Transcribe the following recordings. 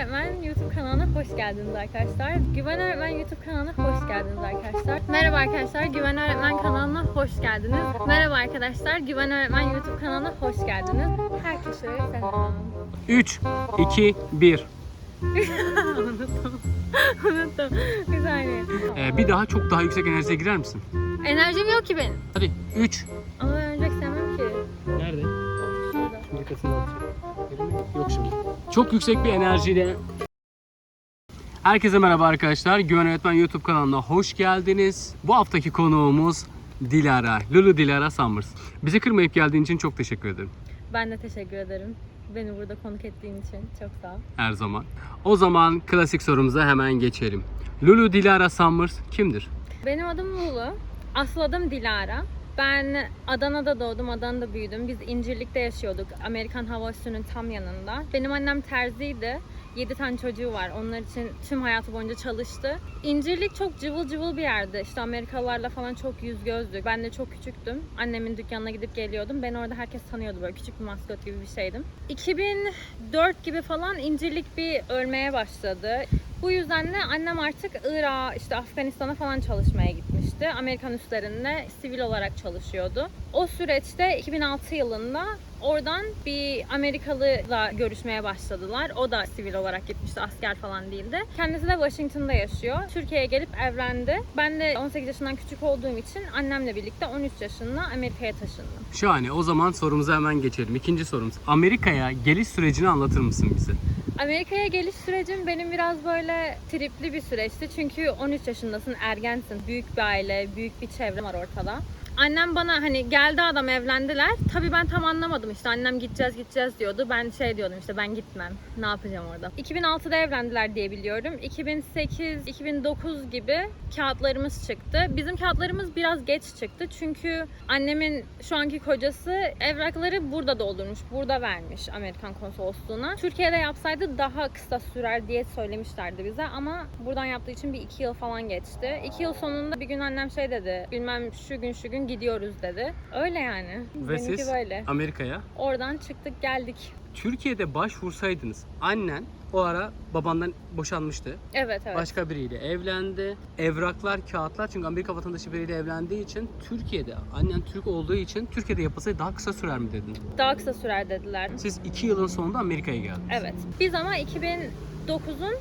Öğretmen YouTube kanalına hoş geldiniz arkadaşlar. Güven Öğretmen YouTube kanalına hoş geldiniz arkadaşlar. Merhaba arkadaşlar, Güven Öğretmen kanalına hoş geldiniz. Merhaba arkadaşlar, Güven Öğretmen YouTube kanalına hoş geldiniz. Herkese selam. 3, 2, 1. Unuttum. Unuttum. Bir saniye. Ee, bir daha çok daha yüksek enerjiye girer misin? Enerjim yok ki benim. Hadi 3. Ama ölecek sevmem ki. Nerede? Şurada. Şimdi kasını Yok şimdi. Çok yüksek bir enerjiyle Herkese merhaba arkadaşlar. Güven Öğretmen YouTube kanalına hoş geldiniz. Bu haftaki konuğumuz Dilara. Lulu Dilara Summers. Bizi kırmayıp geldiğin için çok teşekkür ederim. Ben de teşekkür ederim. Beni burada konuk ettiğin için çok sağ ol. Her zaman. O zaman klasik sorumuza hemen geçelim. Lulu Dilara Summers kimdir? Benim adım Lulu. Asıl adım Dilara. Ben Adana'da doğdum, Adana'da büyüdüm. Biz İncirlik'te yaşıyorduk. Amerikan Hava Üssü'nün tam yanında. Benim annem terziydi. 7 tane çocuğu var. Onlar için tüm hayatı boyunca çalıştı. İncirlik çok cıvıl cıvıl bir yerdi. İşte Amerikalılarla falan çok yüz gözdük. Ben de çok küçüktüm. Annemin dükkanına gidip geliyordum. Beni orada herkes tanıyordu böyle küçük bir maskot gibi bir şeydim. 2004 gibi falan İncirlik bir ölmeye başladı. Bu yüzden de annem artık Irak'a, işte Afganistan'a falan çalışmaya gitmişti. Amerikan üslerinde sivil olarak çalışıyordu. O süreçte 2006 yılında oradan bir Amerikalı'la görüşmeye başladılar. O da sivil olarak gitmişti, asker falan değildi. Kendisi de Washington'da yaşıyor. Türkiye'ye gelip evlendi. Ben de 18 yaşından küçük olduğum için annemle birlikte 13 yaşında Amerika'ya taşındım. Şahane. O zaman sorumuza hemen geçelim. İkinci sorumuz. Amerika'ya geliş sürecini anlatır mısın bize? Amerika'ya geliş sürecim benim biraz böyle tripli bir süreçti. Çünkü 13 yaşındasın, ergensin. Büyük bir aile, büyük bir çevre var ortada. Annem bana hani geldi adam evlendiler. Tabii ben tam anlamadım işte annem gideceğiz gideceğiz diyordu. Ben şey diyordum işte ben gitmem. Ne yapacağım orada? 2006'da evlendiler diye biliyorum. 2008-2009 gibi kağıtlarımız çıktı. Bizim kağıtlarımız biraz geç çıktı. Çünkü annemin şu anki kocası evrakları burada doldurmuş. Burada vermiş Amerikan konsolosluğuna. Türkiye'de yapsaydı daha kısa sürer diye söylemişlerdi bize ama buradan yaptığı için bir iki yıl falan geçti. İki yıl sonunda bir gün annem şey dedi. Bilmem şu gün şu gün gidiyoruz dedi. Öyle yani. Ve Benimki siz böyle. Amerika'ya Oradan çıktık geldik. Türkiye'de başvursaydınız annen o ara babandan boşanmıştı. Evet evet. Başka biriyle evlendi. Evraklar, kağıtlar çünkü Amerika vatandaşı biriyle evlendiği için Türkiye'de annen Türk olduğu için Türkiye'de yapılsaydı daha kısa sürer mi dedin? Daha kısa sürer dediler. Siz iki yılın sonunda Amerika'ya geldiniz. Evet. Biz ama 2009'un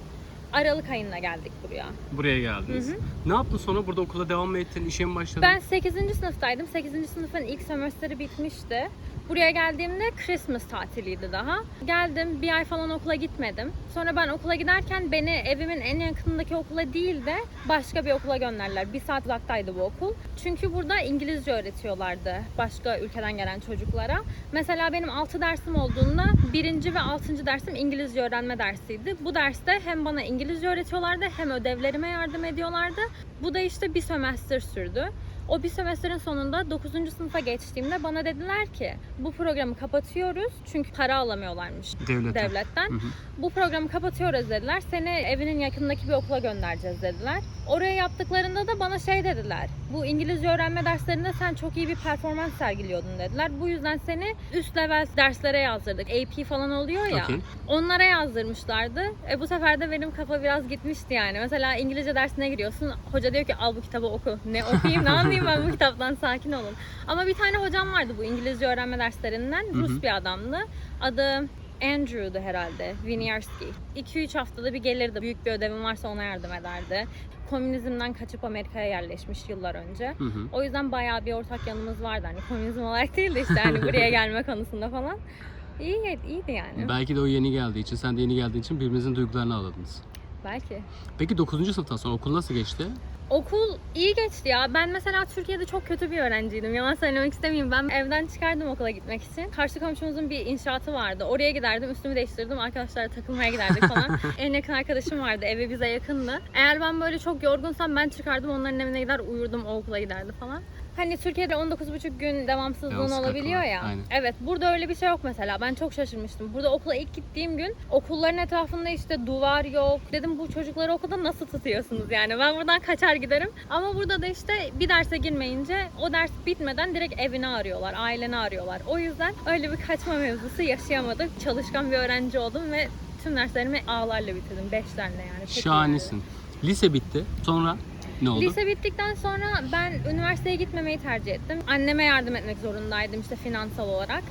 Aralık ayında geldik buraya. Buraya geldiniz. Hı hı. Ne yaptın sonra? Burada okula devam mı ettin? İşe mi başladın? Ben 8. sınıftaydım. 8. sınıfın ilk semestri bitmişti. Buraya geldiğimde Christmas tatiliydi daha. Geldim bir ay falan okula gitmedim. Sonra ben okula giderken beni evimin en yakınındaki okula değil de başka bir okula gönderdiler. Bir saat uzaktaydı bu okul. Çünkü burada İngilizce öğretiyorlardı başka ülkeden gelen çocuklara. Mesela benim 6 dersim olduğunda birinci ve 6. dersim İngilizce öğrenme dersiydi. Bu derste hem bana İngilizce öğretiyorlardı hem ödevlerime yardım ediyorlardı. Bu da işte bir sömestr sürdü. O bir semestrin sonunda 9. sınıfa geçtiğimde bana dediler ki bu programı kapatıyoruz çünkü para alamıyorlarmış Devletten. devletten. Hı hı. Bu programı kapatıyoruz dediler. Seni evinin yakındaki bir okula göndereceğiz dediler. Oraya yaptıklarında da bana şey dediler. Bu İngilizce öğrenme derslerinde sen çok iyi bir performans sergiliyordun dediler. Bu yüzden seni üst level derslere yazdırdık. AP falan oluyor ya. Okey. Onlara yazdırmışlardı. E bu sefer de benim kafa biraz gitmişti yani. Mesela İngilizce dersine giriyorsun. Hoca diyor ki al bu kitabı oku. Ne okuyayım ne anlayayım ben bu kitaptan sakin olun. Ama bir tane hocam vardı bu İngilizce öğrenme derslerinden. Rus bir adamdı. Adı Andrew'du herhalde. Winiarski. 2-3 haftada bir gelirdi. Büyük bir ödevim varsa ona yardım ederdi. Komünizmden kaçıp Amerika'ya yerleşmiş yıllar önce. Hı hı. O yüzden bayağı bir ortak yanımız vardı. Hani komünizm olarak değil de işte hani buraya gelme konusunda falan. İyi, iyiydi yani. Belki de o yeni geldiği için, sen de yeni geldiğin için birbirinizin duygularını anladınız. Belki. Peki 9. sınıftan sonra okul nasıl geçti? Okul iyi geçti ya. Ben mesela Türkiye'de çok kötü bir öğrenciydim. Yalan söylemek istemeyeyim. Ben evden çıkardım okula gitmek için. Karşı komşumuzun bir inşaatı vardı. Oraya giderdim, üstümü değiştirdim. Arkadaşlarla takılmaya giderdik falan. en yakın arkadaşım vardı. Evi bize yakındı. Eğer ben böyle çok yorgunsam ben çıkardım onların evine gider uyurdum. O okula giderdi falan. Hani Türkiye'de 19,5 gün devamsızlığın olabiliyor ya. aynen. Evet burada öyle bir şey yok mesela. Ben çok şaşırmıştım. Burada okula ilk gittiğim gün okulların etrafında işte duvar yok. Dedim bu çocukları okulda nasıl tutuyorsunuz yani? Ben buradan kaçar giderim. Ama burada da işte bir derse girmeyince o ders bitmeden direkt evini arıyorlar, aileni arıyorlar. O yüzden öyle bir kaçma mevzusu yaşayamadık. Çalışkan bir öğrenci oldum ve tüm derslerimi A'larla bitirdim. Beşlerle yani. Şahanesin. Lise bitti. Sonra ne oldu? Lise bittikten sonra ben üniversiteye gitmemeyi tercih ettim. Anneme yardım etmek zorundaydım işte finansal olarak.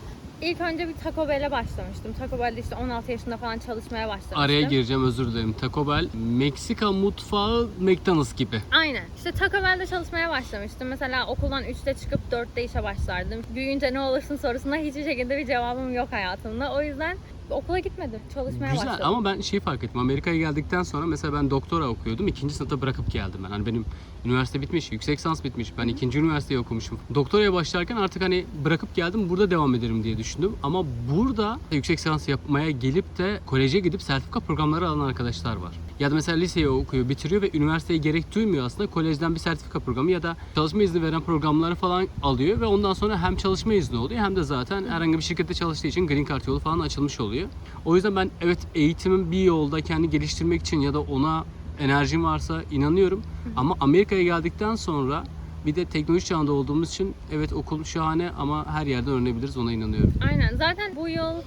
İlk önce bir Taco Bell'e başlamıştım. Taco Bell'de işte 16 yaşında falan çalışmaya başlamıştım. Araya gireceğim özür dilerim. Taco Bell, Meksika mutfağı McDonald's gibi. Aynen. İşte Taco Bell'de çalışmaya başlamıştım. Mesela okuldan 3'te çıkıp 4'te işe başlardım. Büyüyünce ne olursun sorusuna hiçbir şekilde bir cevabım yok hayatımda. O yüzden okula gitmedim. Çalışmaya Güzel başladım. ama ben şeyi fark ettim. Amerika'ya geldikten sonra mesela ben doktora okuyordum. ikinci sınıfta bırakıp geldim ben. Hani benim üniversite bitmiş, yüksek lisans bitmiş. Ben ikinci üniversiteyi okumuşum. Doktoraya başlarken artık hani bırakıp geldim burada devam ederim diye düşündüm. Ama burada yüksek lisans yapmaya gelip de koleje gidip sertifika programları alan arkadaşlar var. Ya da mesela liseyi okuyor, bitiriyor ve üniversiteye gerek duymuyor aslında. Kolejden bir sertifika programı ya da çalışma izni veren programları falan alıyor ve ondan sonra hem çalışma izni oluyor hem de zaten herhangi bir şirkette çalıştığı için green card yolu falan açılmış oluyor. O yüzden ben evet eğitimin bir yolda kendi geliştirmek için ya da ona enerjim varsa inanıyorum. Ama Amerika'ya geldikten sonra bir de teknoloji çağında olduğumuz için evet okul şahane ama her yerden öğrenebiliriz ona inanıyorum. Aynen. Zaten bu yıl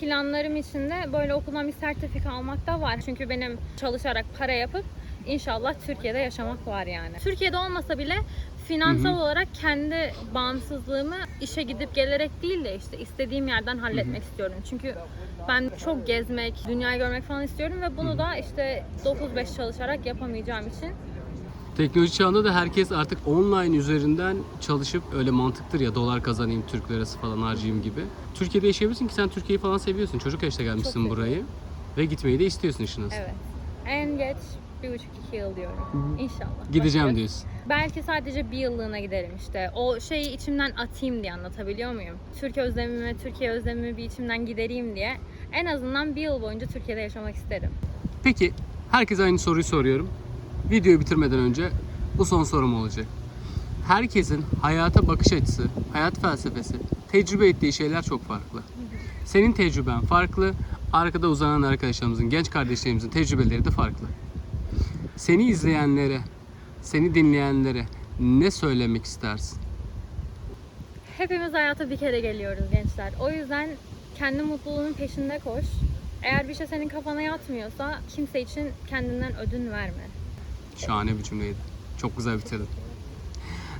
planlarım içinde böyle okuldan bir sertifika almak da var. Çünkü benim çalışarak para yapıp inşallah Türkiye'de yaşamak var yani. Türkiye'de olmasa bile finansal Hı hı. olarak kendi bağımsızlığımı işe gidip gelerek değil de işte istediğim yerden halletmek istiyorum. Çünkü ben çok gezmek, dünyayı görmek falan istiyorum ve bunu da işte 9-5 çalışarak yapamayacağım için Teknoloji çağında da herkes artık online üzerinden çalışıp öyle mantıktır ya dolar kazanayım Türk lirası falan harcayayım gibi. Türkiye'de yaşayabilirsin ki sen Türkiye'yi falan seviyorsun. Çocuk yaşta gelmişsin seviyorum. burayı ve gitmeyi de istiyorsun işiniz. evet. En geç bir buçuk iki yıl diyorum. İnşallah. Gideceğim Bakıyoruz. diyorsun. Belki sadece bir yıllığına giderim işte. O şeyi içimden atayım diye anlatabiliyor muyum? Türk özlemimi, Türkiye özlemimi bir içimden gidereyim diye. En azından bir yıl boyunca Türkiye'de yaşamak isterim. Peki herkese aynı soruyu soruyorum. Videoyu bitirmeden önce bu son sorum olacak. Herkesin hayata bakış açısı, hayat felsefesi, tecrübe ettiği şeyler çok farklı. Senin tecrüben farklı, arkada uzanan arkadaşlarımızın, genç kardeşlerimizin tecrübeleri de farklı. Seni izleyenlere, seni dinleyenlere ne söylemek istersin? Hepimiz hayata bir kere geliyoruz gençler. O yüzden kendi mutluluğunun peşinde koş. Eğer bir şey senin kafana yatmıyorsa kimse için kendinden ödün verme. Şahane bir cümleydi. Çok güzel bitirdin.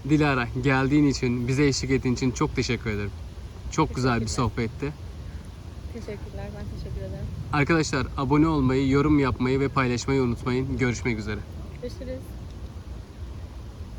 Dilara geldiğin için, bize eşlik ettiğin için çok teşekkür ederim. Çok güzel bir sohbetti. Teşekkürler, ben teşekkür ederim. Arkadaşlar abone olmayı, yorum yapmayı ve paylaşmayı unutmayın. Görüşmek üzere. Görüşürüz.